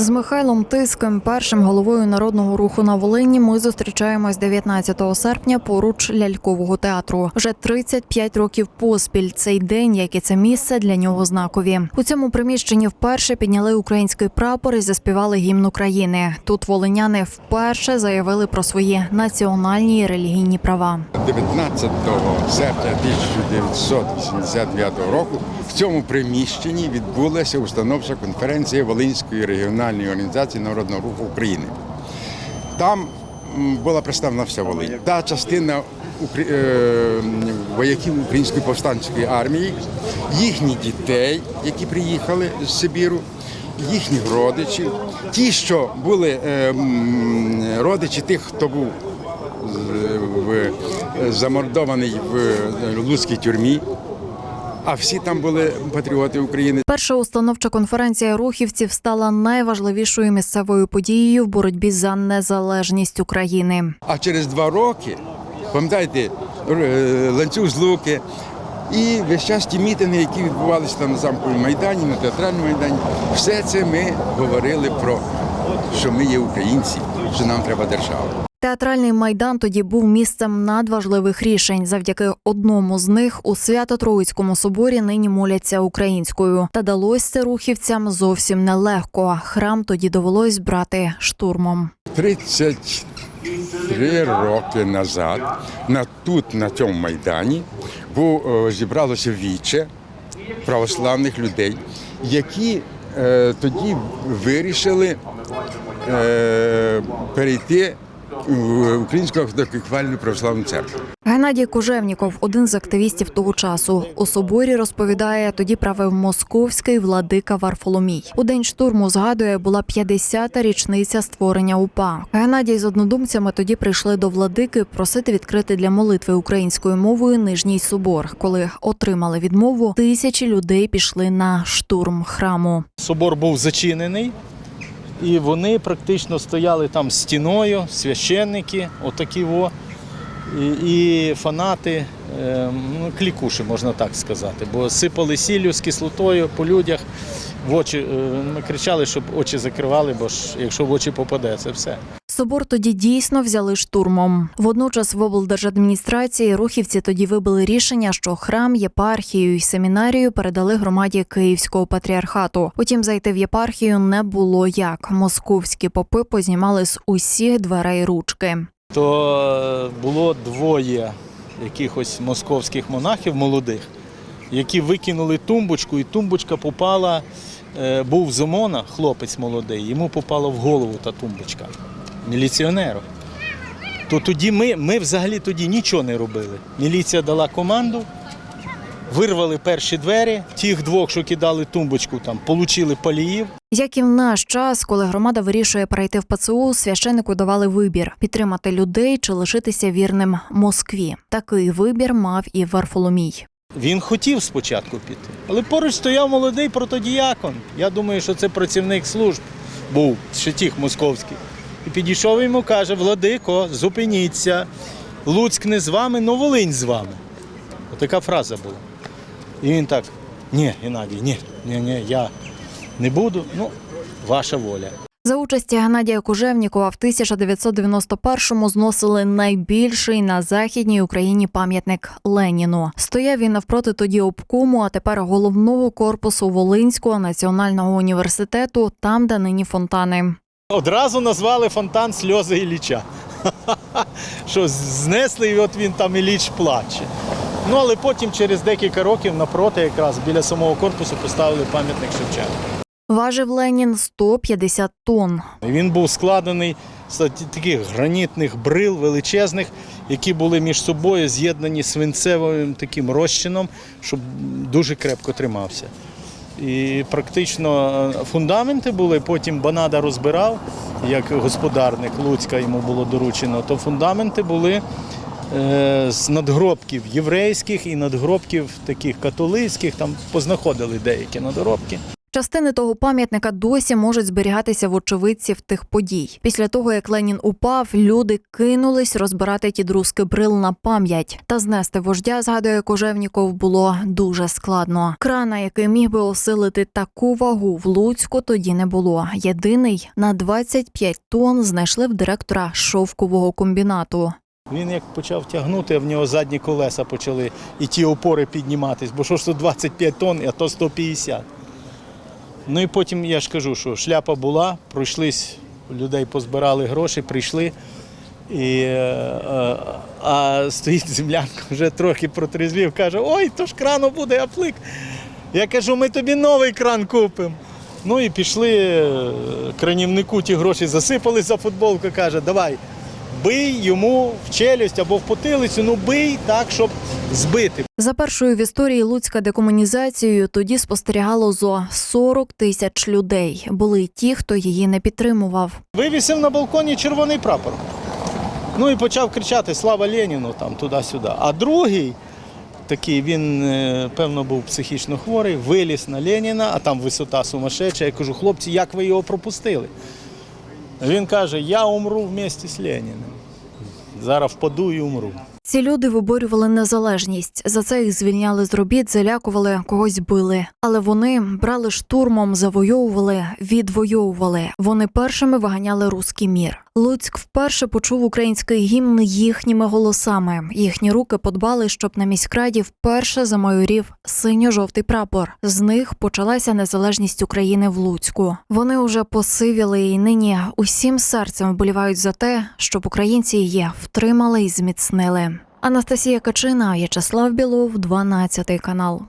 З Михайлом Тиском, першим головою народного руху на Волині, ми зустрічаємось 19 серпня поруч лялькового театру. Вже 35 років поспіль. Цей день, як і це місце, для нього знакові. У цьому приміщенні вперше підняли український прапор і заспівали гімн України. Тут волиняни вперше заявили про свої національні і релігійні права. 19 серпня 1989 року в цьому приміщенні відбулася установча конференція Волинської регіональної організації Народного руху України. Там була представлена вся Волинь. Та частина е, вояків Української повстанської армії, їхні дітей, які приїхали з Сибіру, їхніх родичів, ті, що були е, родичі тих, хто був в, замордований в Луцькій тюрмі, а всі там були патріоти України. Перша установча конференція рухівців стала найважливішою місцевою подією в боротьбі за незалежність України. А через два роки, пам'ятаєте, ланцюг з луки. І весь час ті мітинги, які відбувалися там на замковому майдані, на театральному майдані, все це ми говорили про що ми є українці, що нам треба держава. Театральний майдан тоді був місцем надважливих рішень. Завдяки одному з них у Свято-Троїцькому соборі нині моляться українською. Та далось це рухівцям зовсім нелегко. Храм тоді довелось брати штурмом. 33 роки назад на тут, на цьому майдані, був е, зібралося віче православних людей, які е, тоді вирішили е, перейти в Українську автокефальну православну церкву. Геннадій Кожевніков, один з активістів того часу, у соборі розповідає, тоді правив московський владика Варфоломій. У день штурму згадує, була 50-та річниця створення УПА. Геннадій з однодумцями тоді прийшли до владики просити відкрити для молитви українською мовою нижній собор. Коли отримали відмову, тисячі людей пішли на штурм храму. Собор був зачинений, і вони практично стояли там стіною, священники, отакі во, і, і фанати, е, ну, клікуші, можна так сказати, бо сипали сіллю з кислотою по людях. В очі, е, ми кричали, щоб очі закривали, бо ж якщо в очі попаде, це все. Собор тоді дійсно взяли штурмом. Водночас в облдержадміністрації рухівці тоді вибили рішення, що храм, єпархію і семінарію передали громаді Київського патріархату. Утім, зайти в єпархію не було як. Московські попи познімали з усіх дверей ручки. То е, було двоє якихось московських монахів молодих, які викинули тумбочку, і тумбочка попала. е, Був з ОМОНа, хлопець молодий, йому попала в голову та тумбочка міліціонеру. То тоді ми, ми взагалі тоді нічого не робили. Міліція дала команду, вирвали перші двері, тих двох, що кидали тумбочку, там, получили паліїв. Як і в наш час, коли громада вирішує перейти в ПЦУ, священику давали вибір підтримати людей чи лишитися вірним Москві. Такий вибір мав і Варфоломій. Він хотів спочатку піти, але поруч стояв молодий протодіякон. Я думаю, що це працівник служб був ще тих московських. І підійшов йому, каже: Владико, зупиніться. Луцьк не з вами, но Волинь з вами. Отака фраза була. І він так: ні, Геннадій, ні, ні, ні, я не буду. Ну, ваша воля. За участі Геннадія Кужевнікова в 1991-му зносили найбільший на західній Україні пам'ятник Леніну. Стояв він навпроти тоді обкому, а тепер головного корпусу Волинського національного університету, там, де нині фонтани. Одразу назвали фонтан сльози Ілліча. Що знесли, і от він там Ілліч плаче. Ну, але потім, через декілька років, напроти, якраз біля самого корпусу поставили пам'ятник Шевченка. Важив Ленін 150 тонн. Він був складений з таких гранітних брил величезних, які були між собою з'єднані свинцевим таким розчином, щоб дуже крепко тримався. І практично е, фундаменти були, потім Банада розбирав, як господарник Луцька йому було доручено, то фундаменти були е, з надгробків єврейських і надгробків таких католицьких, там познаходили деякі надгробки. Частини того пам'ятника досі можуть зберігатися в очевидців тих подій. Після того, як Ленін упав, люди кинулись розбирати ті друзки брил на пам'ять. Та знести вождя, згадує Кожевніков, було дуже складно. Крана, який міг би осилити таку вагу в Луцьку, тоді не було. Єдиний на 25 тонн знайшли в директора шовкового комбінату. Він як почав тягнути, в нього задні колеса почали і ті опори підніматись, бо що ж тут 25 тонн, а то 150. Ну і потім я ж кажу, що шляпа була, пройшлись, людей позбирали гроші, прийшли. І, е, е, а стоїть землянка, вже трохи протрезвів, каже, ой, то ж крану буде аплик. Я кажу, ми тобі новий кран купимо. Ну і пішли е, кранівнику ті гроші засипали за футболку, каже, давай, бий йому в челюсть або в потилицю, ну бий так, щоб збити. За першою в історії Луцька декомунізацією тоді спостерігало зо 40 тисяч людей. Були й ті, хто її не підтримував. Вивісив на балконі червоний прапор. Ну і почав кричати Слава Леніну там туди-сюди. А другий, такий, він, е, певно, був психічно хворий, виліз на Леніна, а там висота сумасшедша. Я кажу, хлопці, як ви його пропустили? Він каже, я умру в місті з Леніним. Зараз впаду і умру. Ці люди виборювали незалежність. За це їх звільняли з робіт, залякували, когось били. Але вони брали штурмом, завойовували, відвоювали. Вони першими виганяли руський мір. Луцьк вперше почув український гімн їхніми голосами. Їхні руки подбали, щоб на міськраді вперше замайорів синьо-жовтий прапор. З них почалася незалежність України в Луцьку. Вони уже посивіли і нині усім серцем вболівають за те, щоб українці її втримали і зміцнили. Анастасія Качина, В'ячеслав Білов, 12 канал.